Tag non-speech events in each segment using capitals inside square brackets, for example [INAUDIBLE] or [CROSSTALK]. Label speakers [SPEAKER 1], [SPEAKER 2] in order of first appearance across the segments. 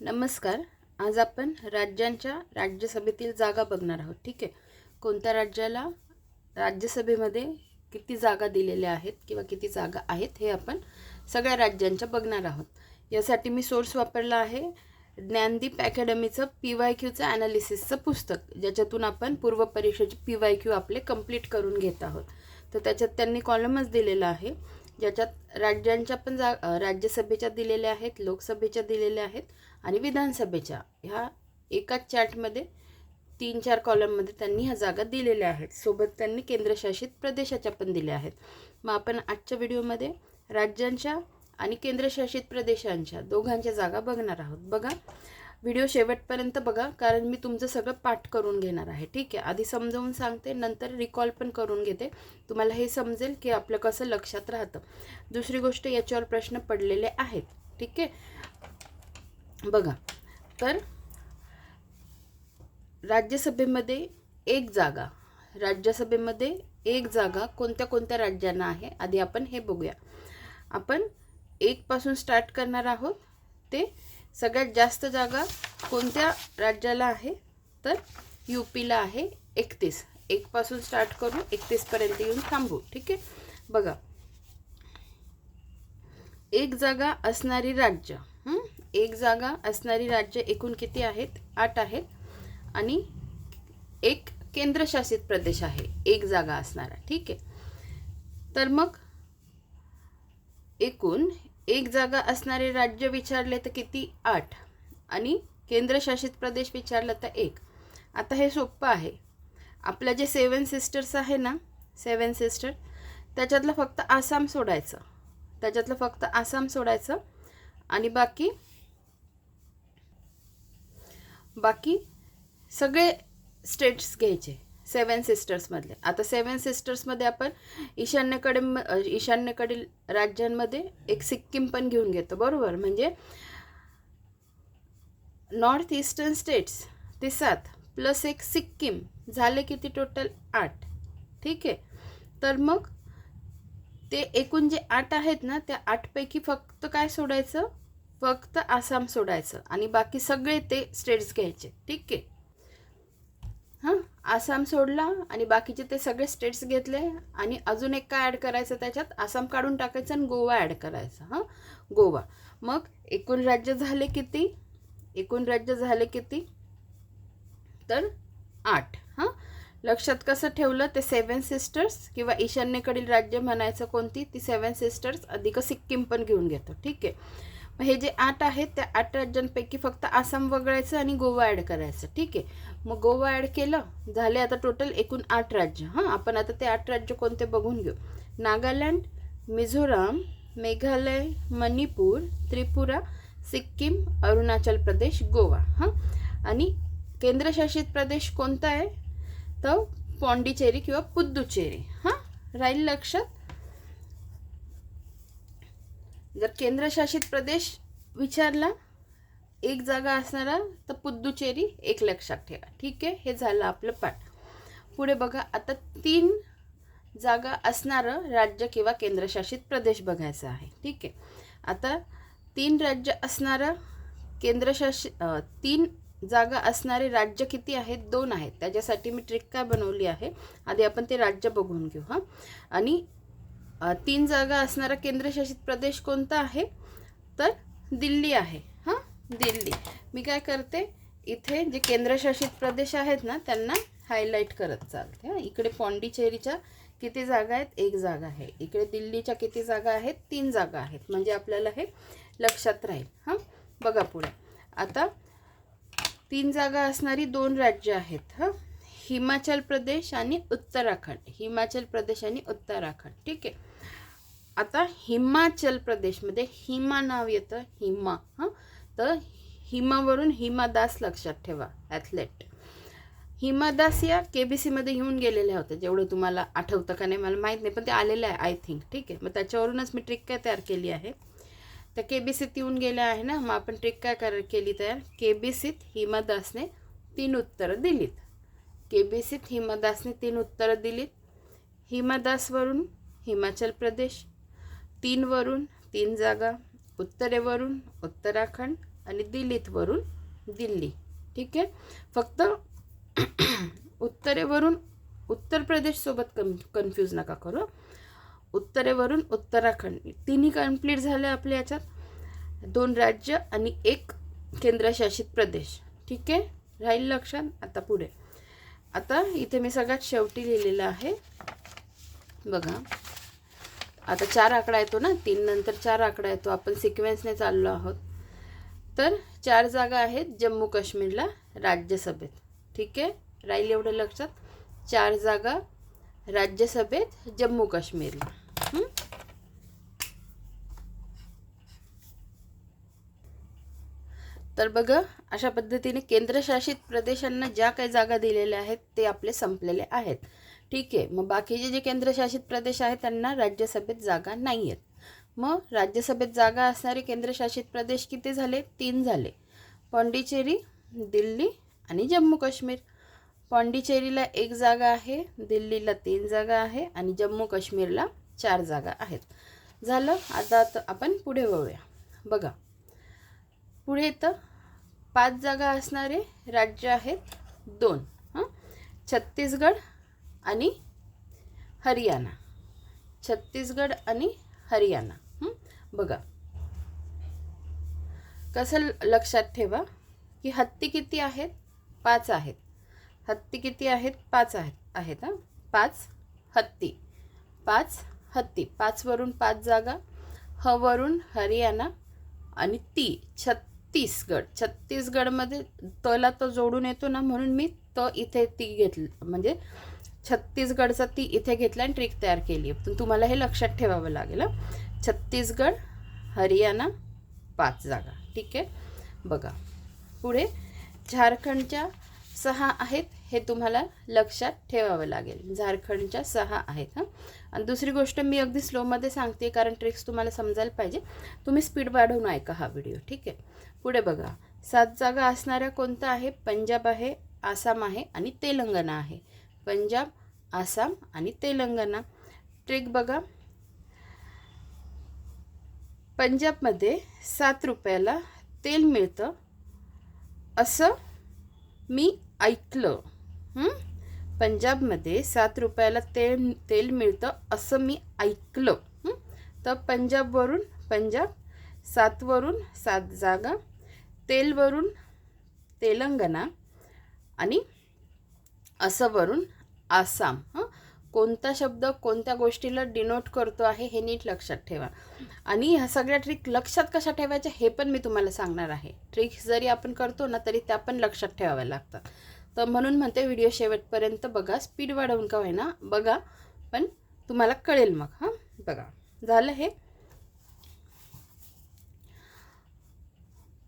[SPEAKER 1] नमस्कार. आज आपण राज्यांच्या राज्यसभेतील जागा बघणार आहोत ठीक आहे? कोणत्या राज्याला राज्यसभेमध्ये किती जागा दिलेल्या आहेत किंवा किती जागा आहेत हे आपण सगळ्या राज्यांच्या बघणार आहोत. यासाठी मी सोर्स वापरला आहे ज्ञानदीप अकॅडमीचं पी वाय क्यूचं ॲनालिसिसचं पुस्तक ज्याच्यातून आपण पूर्व परीक्षेचे पी वाय क्यू आपले कंप्लीट करून घेत आहोत. तर त्याच्यात त्यांनी कॉलमच दिलेला आहे ज्याच्यात राज्यांच्या पण जा राज्यसभेच्या दिलेल्या आहेत लोकसभेच्या दिलेल्या आहेत आणि विधानसभेच्या ह्या एकाच चार्टमध्ये तीन चार कॉलममध्ये त्यांनी ह्या जागा दिलेल्या आहेत. सोबत त्यांनी केंद्रशासित प्रदेशाच्या पण दिल्या आहेत. मग आपण आजच्या व्हिडिओमध्ये राज्यांच्या आणि केंद्रशासित प्रदेशांच्या दोघांच्या जागा बघणार आहोत. बघा व्हिडिओ शेवटपर्यंत बघा कारण मी तुमचं सगळं पाठ करून घेणार आहे. ठीक आहे? आधी समजावून सांगते नंतर रिकॉल पण करून घेते. तुम्हाला हे समजेल की आपलं कसं लक्षात राहतं. दुसरी गोष्ट याच्यावर प्रश्न पडलेले आहेत. ठीक आहे? बघा. तर राज्यसभेमध्ये एक जागा राज्यसभेमध्ये एक जागा कोणत्या कोणत्या राज्यांना आहे आधी आपण हे बघूया. आपण एकपासून स्टार्ट करणार आहोत. ते सगळ्यात जास्त जागा कोणत्या राज्याला आहे? तर यू पीला आहे एकतीस. एकपासून स्टार्ट करू एकतीसपर्यंत येऊन थांबू. ठीक आहे? बघा. एक जागा असणारी राज्य एक जागा असणारी राज्य एकूण किती आहेत? आठ आहेत. आणि एक केंद्रशासित प्रदेश आहे. एक जागा असणारा. ठीक आहे. तर मग एकूण एक जागा असणारे राज्य विचारले तर किती? आठ. आणि केंद्रशासित प्रदेश विचारलं तर एक. आता हे सोपं आहे. आपल्या जे सेवन सिस्टर्स आहे ना सेवन सिस्टर त्याच्यातलं फक्त आसाम सोडायचं. त्याच्यातलं फक्त आसाम सोडायचं. आणि बाकी? बाकी सगळे स्टेट्स घ्यायचे. सेवन सिस्टर्समधले आता सेवन सिस्टर्समध्ये आपण ईशान्येकडे ईशान्येकडील राज्यांमध्ये एक सिक्कीम पण घेऊन घेतो. बरोबर? म्हणजे नॉर्थ ईस्टर्न स्टेट्स ते सात प्लस एक सिक्कीम. झाले किती टोटल आठ. ठीक आहे? तर मग ते एकूण जे आठ आहेत ना त्या आठपैकी फक्त काय सोडायचं? फक्त आसाम सोडायचं आणि बाकी सगळे ते स्टेट्स घ्यायचे. ठीक? आहे हां? आसाम सोडला आणि बाकीचे ते सगळे स्टेट्स घेतले आणि अजून एक काय ॲड करायचं त्याच्यात? आसाम काढून टाकायचं आणि गोवा ॲड करायचं हां? गोवा. मग एकूण राज्य झाले किती? एकूण राज्य झाले किती? तर आठ हां? लक्षात कसं ठेवलं? ते सेवन सिस्टर्स किंवा ईशान्येकडील राज्य म्हणायचं कोणती? ती सेवन सिस्टर्स अधिक सिक्कीम पण घेऊन घेतो. ठीक? आहे मग हे जे आठ आहेत त्या आठ राज्यांपैकी फक्त आसाम वगळायचं आणि गोवा ॲड करायचं. ठीक आहे? मग गोवा ॲड केलं झाले आता टोटल एकूण आठ राज्य. हां आपण आता ते आठ राज्य कोणते बघून घेऊ. नागालँड मिझोराम मेघालय मणिपूर त्रिपुरा सिक्कीम अरुणाचल प्रदेश गोवा. हां? आणि केंद्रशासित प्रदेश कोणता आहे? तर पॉंडिचेरी किंवा पुद्दुचेरी हां? राहील लक्षात? जर केंद्रशासित प्रदेश विचारला एक जागा असणारा तर पुद्दुचेरी एक लक्षात ठेवा. ठीक आहे? हे झालं आपलं पाठ. पुढे बघा आता तीन जागा असणारं राज्य किंवा केंद्रशासित प्रदेश बघायचं आहे. ठीक आहे? आता तीन राज्य असणारं केंद्रशासित तीन जागा असणारे राज्य किती आहेत? दोन आहेत. त्याच्यासाठी मी ट्रिक काय बनवली आहे? आधी आपण ते राज्य बघून घेऊ हां? आणि तीन जागा असणारा केंद्रशासित प्रदेश कोणता आहे? तर दिल्ली आहे. हां? दिल्ली. मी काय करते? इथे जे केंद्रशासित प्रदेश आहेत ना त्यांना हायलाईट करत चालते. हां? इकडे पॉंडिचेरीच्या किती जागा आहेत? एक जागा आहे. इकडे दिल्लीच्या किती जागा आहेत? तीन जागा आहेत. म्हणजे आपल्याला हे लक्षात राहील. हां? बघा पुढे. आता तीन जागा असणारी दोन राज्य आहेत. हां? हिमाचल प्रदेश आणि उत्तराखंड. हिमाचल प्रदेश आणि उत्तराखंड. ठीक आहे? आता हिमाचल प्रदेशमध्ये हिमा नाव येतं हिमा हां? तर हिमावरून हिमादास लक्षात ठेवा ॲथलेट हिमादास या के बी सीमध्ये येऊन गेलेल्या होत्या जेवढं तुम्हाला आठवतं का नाही मला माहीत नाही पण ते आलेलं आहे आय थिंक ठीक आहे. मग त्याच्यावरूनच मी ट्रिक काय तयार केली आहे? तर के बी सीत येऊन गेल्या आहे ना मग आपण ट्रिक काय कर केली तयार? के बी सीत हिमादासने तीन उत्तरं दिलीत. के बी सीत हिमादासने तीन उत्तरं दिलीत. हिमादासवरून हिमाचल प्रदेश तीनवरून तीन जागा उत्तरेवरून उत्तराखंड आणि दिल्लीतवरून दिल्ली. ठीक आहे? फक्त [CLEARS THROAT] उत्तरेवरून उत्तर प्रदेशसोबत कम कन्फ्यूज नका करू. उत्तरेवरून उत्तराखंड. तिन्ही कंप्लीट झाले आपल्या याच्यात. दोन राज्य आणि एक केंद्रशासित प्रदेश. ठीक आहे? राहील लक्षात? आता पुढे. आता इथे मी सगळ्यात शेवटी लिहिलेलं आहे. बघा. आता चार आकडा येतो ना तीन नंतर चार आकडा येतो. आपण सिक्वेन्सने चाललो आहोत. तर चार जागा आहेत जम्मू काश्मीरला राज्यसभेत. ठीक आहे? राहील एवढं लक्षात? चार जागा राज्यसभेत जम्मू काश्मीरला. तर बघा अशा पद्धतीने केंद्रशासित प्रदेशांना ज्या काही जागा दिलेल्या आहेत ते आपले संपलेले आहेत. ठीक आहे. मग बाकीचे जे केंद्रशासित प्रदेश आहेत त्यांना राज्यसभेत जागा नाही आहेत मग राज्यसभेत जागा असणारे केंद्रशासित प्रदेश किती झाले? तीन झाले. पॉंडिचेरी दिल्ली आणि जम्मू काश्मीर. पॉंडिचेरीला एक जागा आहे दिल्लीला तीन जागा आहे आणि जम्मू काश्मीरला चार जागा आहेत. झालं? आता आपण पुढे वळूया. बघा. पुढे येतं पाच जागा असणारे राज्य आहेत दोन हां? छत्तीसगड आणि हरियाणा छत्तीसगड आणि हरियाणा. बघा. कसं ल- लक्षात ठेवा की हत्ती किती आहेत? पाच आहेत. हत्ती किती आहेत? पाच आहेत. आहेत हां? पाच हत्ती. पाच हत्ती. पाचवरून पाच जागा. हवरून हरियाणा आणि ती छत्तीसगड. छत्तीसगडमध्ये तला तो जोडून येतो ना म्हणून मी त इथे ती घेतली म्हणजे छत्तीसगडचा ती इथे घेतला आणि ट्रिक तयार केली. आहे पण तुम्हाला हे लक्षात ठेवावं लागेल छत्तीसगड हरियाणा पाच जागा. ठीक आहे? बघा. पुढे झारखंडच्या सहा आहेत हे तुम्हाला लक्षात ठेवावं लागेल. झारखंडच्या सहा आहेत हां. आणि दुसरी गोष्ट मी अगदी स्लोमध्ये सांगते कारण ट्रिक्स तुम्हाला समजायला पाहिजे. तुम्ही स्पीड वाढवून ऐका हा व्हिडिओ ठीक आहे? पुढे बघा. सात जागा असणाऱ्या कोणतं आहे पंजाब आहे आसाम आहे आणि तेलंगणा आहे. पंजाब आसाम आणि तेलंगणा. ट्रेक बघा. पंजाबमध्ये सात रुपयाला तेल मिळतं. असं मी ऐकलं. पंजाबमध्ये सात रुपयाला तेल तेल मिळतं असं मी ऐकलं. तर पंजाबवरून पंजाब सातवरून सात जागा तेलवरून तेलंगणा आणि असं वरून आसाम हं? कोणता शब्द कोणत्या गोष्टीला डिनोट करतो आहे हे नीट लक्षात ठेवा. आणि ह्या सगळ्या ट्रिक लक्षात कशा ठेवायच्या हे पण मी तुम्हाला सांगणार आहे. ट्रिक्स जरी आपण करतो ना तरी त्या पण लक्षात ठेवाव्या लागतात. तर म्हणून म्हणते व्हिडिओ शेवटपर्यंत बघा. स्पीड वाढवून का होईना? बघा. पण तुम्हाला कळेल मग हां? बघा. झालं हे.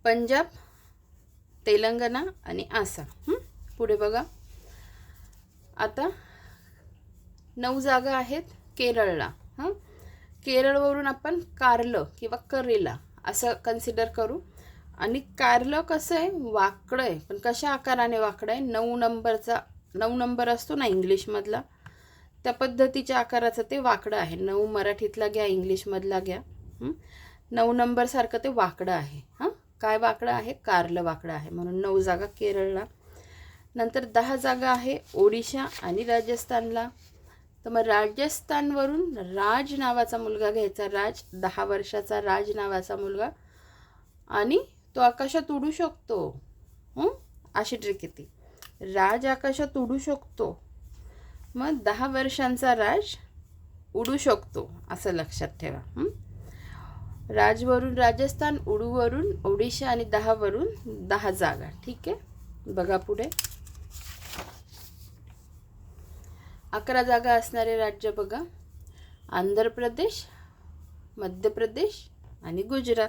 [SPEAKER 1] पंजाब तेलंगणा आणि आसाम पुढे बघा. आता नऊ जागा आहेत केरळला हां? केरळवरून आपण कारलं किंवा करेला असं कन्सिडर करू. आणि कारलं कसं आहे? वाकडं आहे. पण कशा आकाराने वाकडं आहे? नऊ नंबरचा नऊ नंबर असतो ना इंग्लिशमधला? त्या पद्धतीच्या आकाराचं ते वाकडं आहे. नऊ मराठीतला घ्या इंग्लिशमधला घ्या नऊ नंबरसारखं ते वाकडं आहे हां? काय वाकडं आहे? कारलं वाकडं आहे. म्हणून नऊ जागा केरळला. नंतर दहा जागा आहे ओडिशा आणि राजस्थानला. तर मग राजस्थानवरून राज नावाचा मुलगा घ्यायचा. राज दहा वर्षाचा राज नावाचा मुलगा. आणि तो आकाशात उडू शकतो. अशी ट्रिक येते राज आकाशात उडू शकतो. मग दहा वर्षांचा राज उडू शकतो असं लक्षात ठेवा. राजवरून राजस्थान उडूवरून ओडिशा आणि दहावरून दहा जागा. ठीक आहे? बघा पुढे. अकरा जागा असणारे राज्य बघा. आंध्र प्रदेश मध्य प्रदेश आणि गुजरात.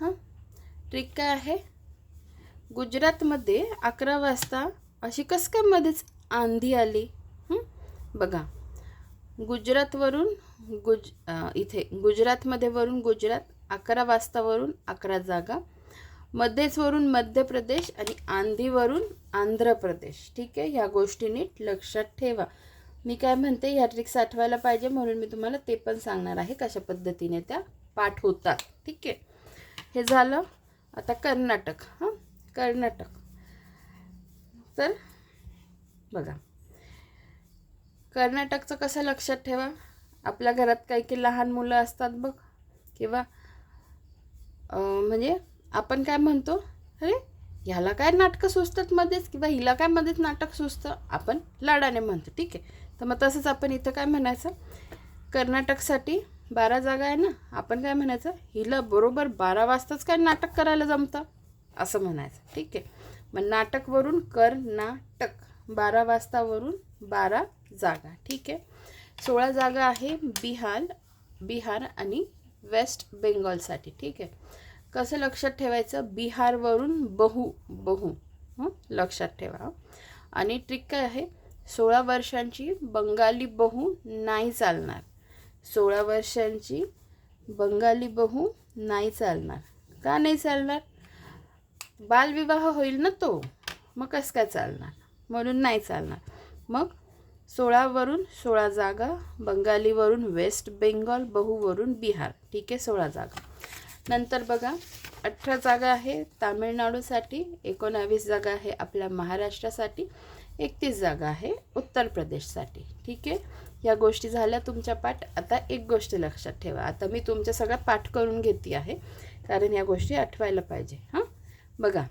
[SPEAKER 1] हां? ट्रिक काय आहे? गुजरातमध्ये अकरा वाजता अशी कस काय मध्येच आंधी आली? बघा. गुजरातवरून गुज इथे गुजरातमध्ये वरून गुजरात अकरा वाजतावरून अकरा जागा. मध्येचवरून मध्य प्रदेश आणि आंधीवरून आंध्र प्रदेश ठीक आहे? ह्या गोष्टी नीट लक्षात ठेवा. मी काय म्हणते ह्या ट्रिक्स आठवायला पाहिजे म्हणून मी तुम्हाला ते पण सांगणार आहे कशा पद्धतीने त्या पाठ होतात ठीक आहे? हे झालं. आता कर्नाटक हां? कर्नाटक. तर बघा. कर्नाटकचं कसं लक्षात ठेवा? आपल्या घरात काही काही लहान मुलं असतात बघ. किंवा म्हणजे आपण काय म्हणतो? अरे ह्याला काय नाटकं सुचतात मध्येच किंवा हिला काय मध्येच नाटक सुचतं? आपण लाडाने म्हणतो ठीक आहे? तर मग तसंच आपण इथं काय म्हणायचं? कर्नाटकसाठी बारा जागा आहे ना? आपण काय म्हणायचं? हिला बरोबर बारा वाजताच काय नाटक करायला जमतं? असं म्हणायचं ठीक आहे? मग नाटकवरून कर्नाटक बारा वाजतावरून बारा जागा ठीक आहे? सोळा जागा आहे बिहार बिहार आणि वेस्ट बेंगॉलसाठी ठीक आहे? कसं लक्षात ठेवायचं? बिहारवरून बहु बहु हं? लक्षात ठेवा आणि ट्रिक काय आहे? सोळा वर्षांची बंगाली बहू नाही चालणार. सोळा वर्षांची बंगाली बहू नाही चालणार. का नाही चालणार? बालविवाह होईल ना तो? मग कसं काय चालणार? म्हणून नाही चालणार. मग सोळावरून सोळा जागा बंगालीवरून वेस्ट बेंगॉल बहुवरून बिहार. ठीक आहे सोळा जागा. नंतर बघा अठरा जागा आहे तामिळनाडूसाठी एकोणावीस जागा आहे आपल्या महाराष्ट्रासाठी एकतीस जागा आहे उत्तर प्रदेशसाठी. ठीक आहे? या गोष्टी झाल्या तुमच्या पाठ. आता एक गोष्ट लक्षात ठेवा. आता मी तुमच्या सगळ्या पाठ करून घेते आहे कारण या गोष्टी आठवायला पाहिजे. हां? बघा.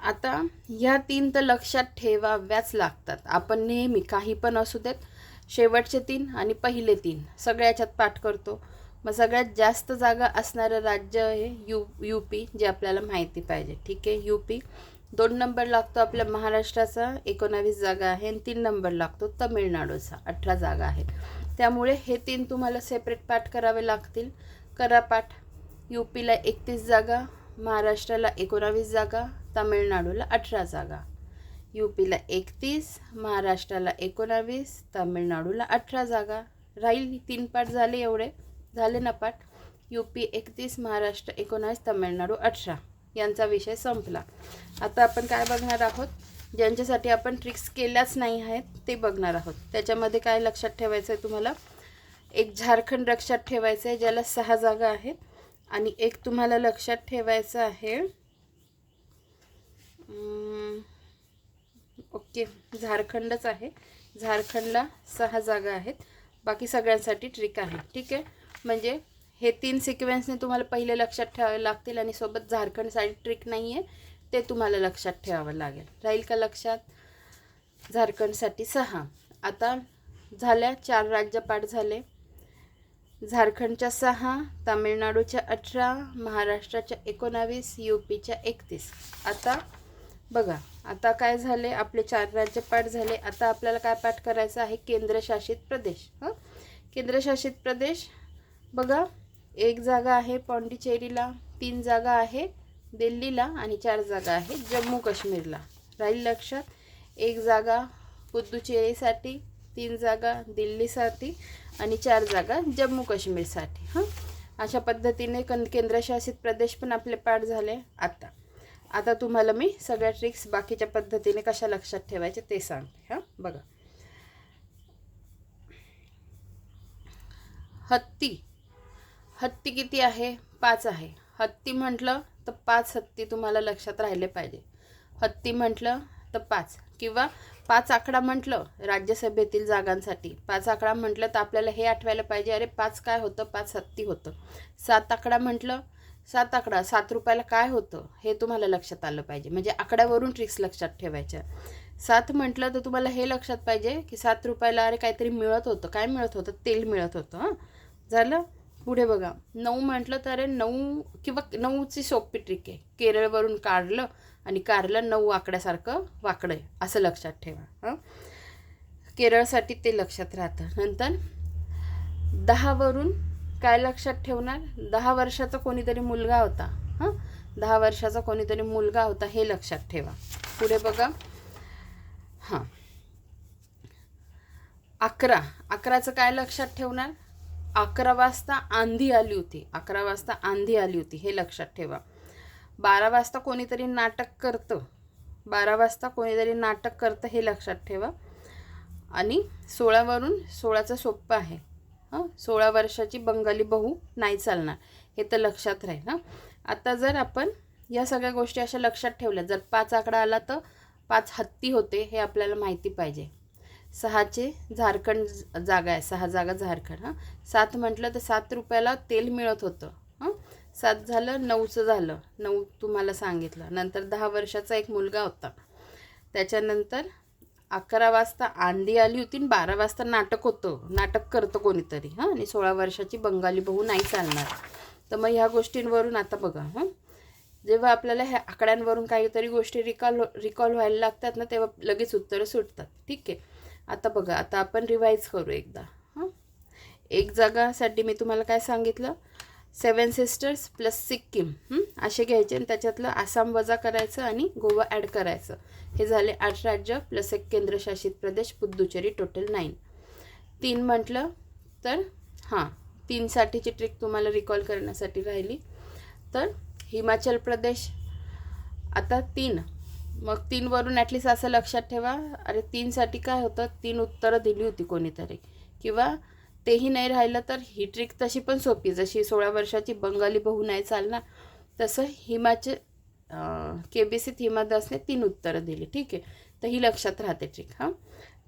[SPEAKER 1] आता ह्या तीन तर लक्षात ठेवाव्याच लागतात. आपण नेहमी काही पण असू देत शेवटचे तीन आणि पहिले तीन सगळ्याच्यात पाठ करतो. मग सगळ्यात जास्त जागा असणारं राज्य आहे यू यू पी जे आपल्याला माहिती पाहिजे. ठीक आहे? यू पी दोन नंबर लागतो आपल्या महाराष्ट्राचा एकोणावीस जागा आहे आणि तीन नंबर लागतो तमिळनाडूचा अठरा जागा आहे त्यामुळे हे तीन तुम्हाला सेपरेट पाठ करावे लागतील. करा पाठ. यू पीला एकतीस जागा महाराष्ट्राला एकोणावीस जागा तामिळनाडूला अठरा जागा. यू पीला एकतीस महाराष्ट्राला एकोणावीस तामिळनाडूला अठरा जागा. राहील तीन पाठ झाले एवढे. झाले ना पाठ यू पी एकतीस महाराष्ट्र एकोणावीस तामिळनाडू अठरा. यांचा विषय संपला. आता आपण काय बघणार आहोत? ज्यांच्यासाठी आपण ट्रिक्स केल्याच नाही आहेत ते बघणार आहोत. त्याच्यामध्ये काय लक्षात ठेवायचं आहे तुम्हाला? एक झारखंड लक्षात ठेवायचं आहे ज्याला सहा जागा आहेत. आणि एक तुम्हाला लक्षात ठेवायचं आहे. ओके झारखंडच आहे. झारखंडला सहा जागा आहेत. बाकी सगळ्यांसाठी ट्रिक आहे. ठीक आहे? म्हणजे हे तीन सिक्वेन्सने तुम्हाला पहिले लक्षात ठेवावे लागतील आणि सोबत झारखंडसाठी ट्रिक नाही आहे ते तुम्हाला लक्षात ठेवावं लागेल. राहील का लक्षात? झारखंडसाठी सहा. आता झाल्या चार राज्य पाठ झाले. झारखंडच्या सहा तामिळनाडूच्या अठरा महाराष्ट्राच्या एकोणावीस यू पीच्या एकतीस. आता बघा आता काय झाले? आपले चार राज्य पाठ झाले. आता आपल्याला काय पाठ करायचं आहे? केंद्रशासित प्रदेश. हं? केंद्रशासित प्रदेश बघा एक जागा आहे पॉंडिचेरीला तीन जागा आहे दिल्लीला आणि चार जागा आहे जम्मू काश्मीरला. राहील लक्षात? एक जागा पुद्दुचेरीसाठी तीन जागा दिल्लीसाठी आणि चार जागा जम्मू काश्मीरसाठी हां? अशा पद्धतीने कन केंद्रशासित प्रदेश पण आपले पाठ झाले आता. आता तुम्हाला मी सगळ्या ट्रिक्स बाकीच्या पद्धतीने कशा लक्षात ठेवायचे ते सांगते हां? बघा. हत्ती. हत्ती किती आहे? पाच आहे. हत्ती म्हटलं तर पाच हत्ती तुम्हाला लक्षात राहिले पाहिजे. हत्ती म्हटलं तर पाच. किंवा पाच आकडा म्हटलं राज्यसभेतील जागांसाठी. पाच आकडा म्हटलं तर आपल्याला हे आठवायला पाहिजे अरे पाच काय होतं? पाच हत्ती होतं. सात आकडा म्हटलं सात आकडा सात रुपयाला काय होतं? हे तुम्हाला लक्षात आलं पाहिजे. म्हणजे आकड्यावरून ट्रिक्स लक्षात ठेवायच्या. सात म्हटलं तर तुम्हाला हे लक्षात पाहिजे की सात रुपयाला अरे काहीतरी मिळत होतं. काय मिळत होतं? तेल मिळत होतं हां. झालं? पुढे बघा. नऊ म्हटलं तर अरे नऊ किंवा नऊची सोपी ट्रिक आहे. केरळवरून काढलं आणि कारलं नऊ आकड्यासारखं वाकडं आहे. असं लक्षात ठेवा हां. केरळसाठी ते लक्षात राहतं. नंतर दहावरून काय लक्षात ठेवणार? दहा वर्षाचा कोणीतरी मुलगा होता हां. दहा वर्षाचा कोणीतरी मुलगा होता हे लक्षात ठेवा. पुढे बघा. हां. अकरा. अकराचं काय लक्षात ठेवणार? अकरा वाजता आंधी आली होती. अकरा वाजता आंधी आली होती हे लक्षात ठेवा. बारा वाजता कोणीतरी नाटक करतं. बारा वाजता कोणीतरी नाटक करतं हे लक्षात ठेवा. आणि सोळावरून सोळाचं सोप्पं आहे. हां सोळा वर्षाची बंगाली बहू नाही चालणार. हे तर लक्षात राहील हां. आता जर आपण या सगळ्या गोष्टी अशा लक्षात ठेवल्या जर पाच आकडा आला तर पाच हत्ती होते हे आपल्याला माहिती पाहिजे. सहाचे झारखंड जागा आहे सहा जागा झारखंड हां. सात म्हटलं तर सात रुपयाला तेल मिळत होतं हां. सात झालं नऊचं झालं. नऊ तुम्हाला सांगितलं. नंतर दहा वर्षाचा एक मुलगा होता. त्याच्यानंतर अकरा वाजता आंधी आली होती आणि बारा वाजता नाटक होतं. नाटक करतं कोणीतरी हां. आणि सोळा वर्षाची बंगाली बहू नाही चालणार. तर मग ह्या गोष्टींवरून आता बघा हां. जेव्हा आपल्याला ह्या आकड्यांवरून काहीतरी गोष्टी रिकॉल रिकॉल हो- व्हायला लागतात ना तेव्हा लगेच उत्तरं सुटतात. ठीक आहे. आता बघा आता आपण रिवाईज करू एकदा हां? एक जागासाठी मी तुम्हाला काय सांगितलं? सेवन सिस्टर्स प्लस सिक्कीम असे घ्यायचे आणि त्याच्यातलं आसाम वजा करायचं आणि गोवा ॲड करायचं. हे झाले आठ राज्य प्लस एक केंद्रशासित प्रदेश पुद्दुचेरी टोटल नाईन तीन म्हटलं तर हां तीनसाठीची ट्रिक तुम्हाला रिकॉल करण्यासाठी राहिली. तर हिमाचल प्रदेश आता तीन. मग तीनवरून ॲटलिस्ट असं लक्षात ठेवा. अरे तीनसाठी काय होतं? तीन उत्तरं दिली होती कोणीतरी. किंवा तेही नाही राहिलं तर ही ट्रिक तशी पण सोपी. जशी सोळा वर्षाची बंगाली बहू नाही चालणार तसं हिमाचल के बी सीत हिमादासने तीन उत्तरं दिली. ठीक आहे? तर ही लक्षात राहते ट्रिक हां?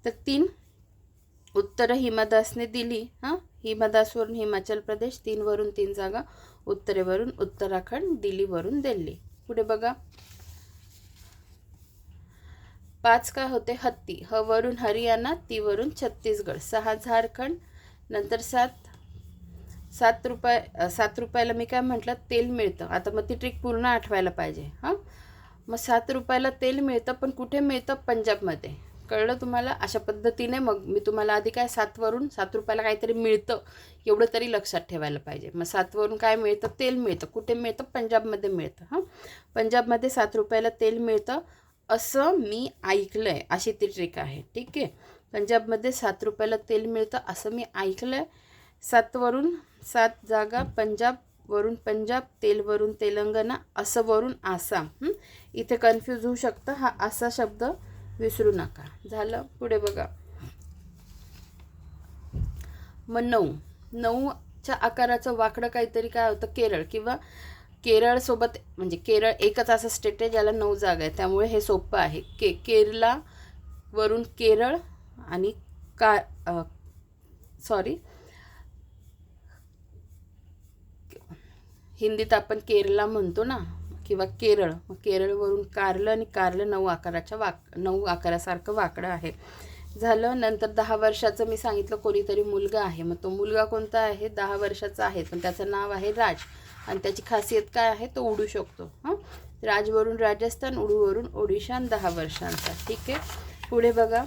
[SPEAKER 1] तर तीन उत्तरं हिमादासने दिली हां? हिमादासवरून हिमाचल प्रदेश तीनवरून तीन जागा उत्तरेवरून उत्तराखंड दिल्लीवरून दिल्ली. पुढे बघा. पाच काय होते? हत्ती. ह वरून हरियाणा ती वरून छत्तीसगड. सहा झारखंड नंतर सात सात रुपये सात रुपयाला मी काय म्हटलं? तेल मिळतं. आता मग ती ट्रिक पूर्ण आठवायला पाहिजे. हां? मग सात रुपयाला तेल मिळतं पण कुठे मिळतं? पंजाबमध्ये. कळलं तुम्हाला? अशा पद्धतीने मग मी तुम्हाला आधी काय सातवरून सात रुपयाला काहीतरी मिळतं एवढं तरी लक्षात ठेवायला पाहिजे. मग सातवरून काय मिळतं? तेल मिळतं. कुठे मिळतं? पंजाबमध्ये मिळतं. हां? पंजाबमध्ये सात रुपयाला तेल मिळतं. असं मी ऐकलं आहे अशी ती ट्रिक आहे. ठीक? आहे पंजाबमध्ये सात रुपयाला तेल मिळतं असं मी ऐकलं आहे सातवरून सात जागा पंजाब वरून पंजाब तेलवरून तेलंगणा असं वरून आसाम इथे कन्फ्यूज होऊ शकतं हा असा शब्द विसरू नका. झालं पुढे बघा. मग नऊ. नऊच्या आकाराचं वाकडं काहीतरी काय होतं केरळ किंवा केरळसोबत म्हणजे केरळ एकच असं स्टेट आहे ज्याला नऊ जागा आहे त्यामुळे हे सोपं आहे. के केरला वरून केरळ आणि का सॉरी हिंदीत आपण केरला म्हणतो ना किंवा केरळ. मग केरळवरून कारलं आणि कारलं नऊ आकाराच्या वाक नऊ आकारासारखं वाकडं आहे. झालं नंतर दहा वर्षाचं मी सांगितलं कोणीतरी मुलगा आहे. मग तो मुलगा कोणता आहे? दहा वर्षाचा आहे. पण त्याचं नाव आहे राज. आणि त्याची खासियत काय आहे तो उडू शकतो. हां? राजवरून राजस्थान उडूवरून ओडिशा दहा वर्षांचा. ठीक आहे? पुढे बघा.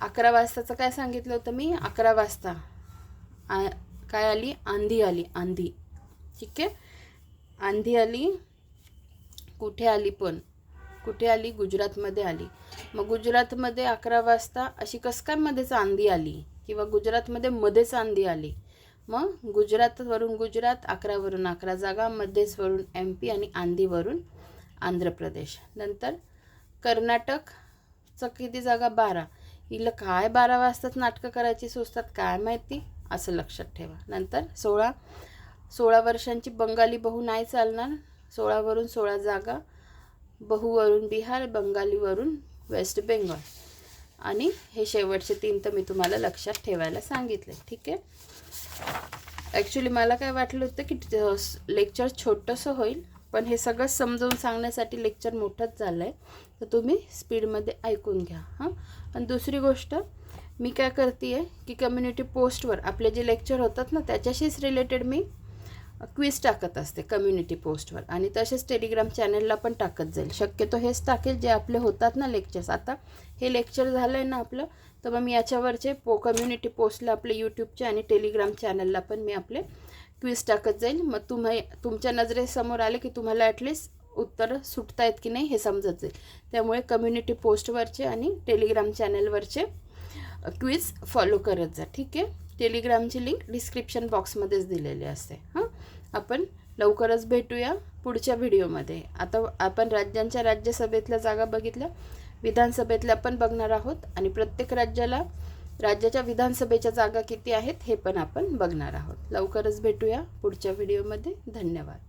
[SPEAKER 1] अकरा वाजताचं काय सांगितलं होतं मी? अकरा वाजता. आ काय आली? आंधी आली. आंधी. ठीक आहे? आंधी आली. कुठे आली पण? कुठे आली? गुजरातमध्ये आली. मग गुजरातमध्ये अकरा वाजता अशी कसं काय मध्येच आंधी आली? किंवा गुजरातमध्ये मध्येच आंधी आली? मग गुजरातवरून गुजरात अकरावरून अकरा जागा मध्यसवरून एम पी आणि आंधीवरून आंध्र प्रदेश. नंतर कर्नाटकचं किती जागा? बारा. हिला काय बारा वाजताच नाटकं करायची सुचतात काय माहिती? असं लक्षात ठेवा. नंतर सोळा. सोळा वर्षांची बंगाली बहू नाही चालणार. सोळावरून सोळा जागा बहूवरून बिहार बंगालीवरून वेस्ट बेंगॉल. आणि हे शेवटचे तीन तर मी तुम्हाला लक्षात ठेवायला सांगितले. ठीक आहे? ॲक्च्युली मला काय वाटलं होतं की लेक्चर छोटंसं होईल पण हे सगळं समजावून सांगण्यासाठी लेक्चर मोठंच झालं आहे तर तुम्ही स्पीडमध्ये ऐकून घ्या हां? आणि दुसरी गोष्ट मी काय करते आहे की कम्युनिटी पोस्टवर आपले जे लेक्चर होतात ना त्याच्याशीच रिलेटेड मी क्विज टाकत असते कम्युनिटी पोस्टवर आणि तसेच टेलिग्राम चॅनलला पण टाकत जाईल. शक्यतो हेच टाकेल जे आपले होतात ना लेक्चर्स आता हे लेक्चर झालं आहे ना आपलं तर मग मी याच्यावरचे पो कम्युनिटी पोस्टला आपले यूट्यूबचे आणि टेलिग्राम चॅनलला पण मी आपले क्विज टाकत जाईल मग तुम्ही तुमच्या नजरेसमोर आले की तुम्हाला ॲटलिस्ट उत्तरं सुटतायत की नाही हे समजत जाईल. त्यामुळे कम्युनिटी पोस्टवरचे आणि टेलिग्राम चॅनलवरचे क्विज फॉलो करत जा. ठीक आहे? टेलिग्रामची लिंक डिस्क्रिप्शन बॉक्समध्येच दिलेली असते. हां? आपण लवकरच भेटूया पुढच्या व्हिडिओमध्ये आता आपण राज्यांच्या राज्यसभेतल्या जागा बघितल्या. विधानसभेतल्या पण बघणार आहोत आणि प्रत्येक राज्याला राज्याच्या विधानसभेच्या जागा किती आहेत हे पण आपण बघणार आहोत. लवकरच भेटूया पुढच्या व्हिडिओमध्ये. धन्यवाद.